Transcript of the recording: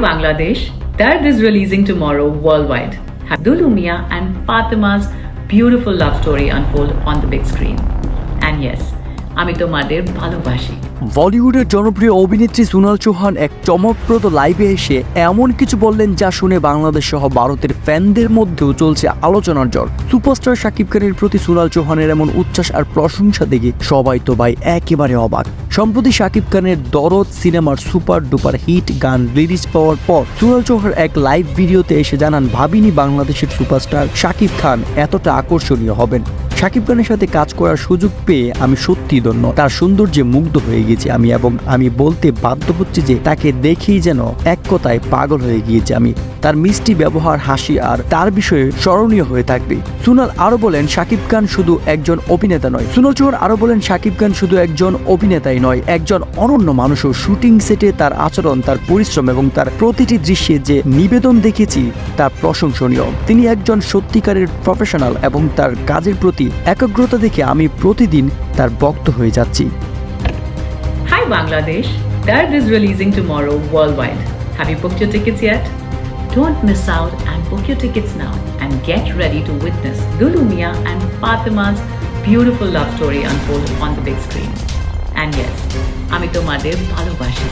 Bangladesh, that is releasing tomorrow worldwide. Dulu Mia and Fatima's beautiful love story unfold on the big screen. And yes, আমি তোমাদের ভালোবাসি। বলিউডের জনপ্রিয় অভিনেত্রী সোনাল চৌহান এক চমকপ্রদ লাইভে এসে এমন কিছু বললেন যা শুনে বাংলাদেশ সহ ভারতের ফ্যানদের মধ্যেও চলছে আলোচনার জ্বর সুপারস্টার শাকিব খানের প্রতি সোনাল চৌহানের এমন উচ্ছ্বাস আর প্রশংসা দেখে সবাই তো ভাই একেবারে অবাক। সম্প্রতি শাকিব খানের দরদ সিনেমার সুপার ডুপার হিট গান রিলিজ পাওয়ার পর সোনাল চৌহান এক লাইভ ভিডিওতে এসে জানান, ভাবিনি বাংলাদেশের সুপারস্টার শাকিব খান এতটা আকর্ষণীয় হবেন। শাকিব খানের সাথে কাজ করার সুযোগ পেয়ে আমি সত্যি ধন্য। তার সৌন্দর্যে মুগ্ধ হয়ে গেছি আমি এবং আমি বলতে বাধ্য হচ্ছি যে তাকে দেখেই যেন এক কথায় পাগল হয়ে গিয়েছি আমি। তার মিষ্টি ব্যবহার, হাসি আর তার বিষয়ে স্মরণীয় হয়ে থাকবে। সুনাল আরও বলেন, শাকিব খান শুধু একজন অভিনেতা নয়। সুনাল চৌহান আরও বলেন, শাকিব খান শুধু একজন অভিনেতাই নয়, একজন অনন্য মানুষও। শুটিং সেটে তার আচরণ, তার পরিশ্রম এবং তার প্রতিটি দৃশ্যে যে নিবেদন দেখেছি, তা প্রশংসনীয়। তিনি একজন সত্যিকারের প্রফেশনাল এবং তার কাজের প্রতি একাগ্রতা দেখে আমি প্রতিদিন তার বক্ত হয়ে যাচ্ছি Hi Bangladesh, Dard is releasing tomorrow worldwide. Have you booked your tickets yet? Don't miss out and book your tickets now and get ready to witness Dulu Mia and Fatima's beautiful love story unfold on the big screen. And yes, আমি তোমাদের ভালোবাসি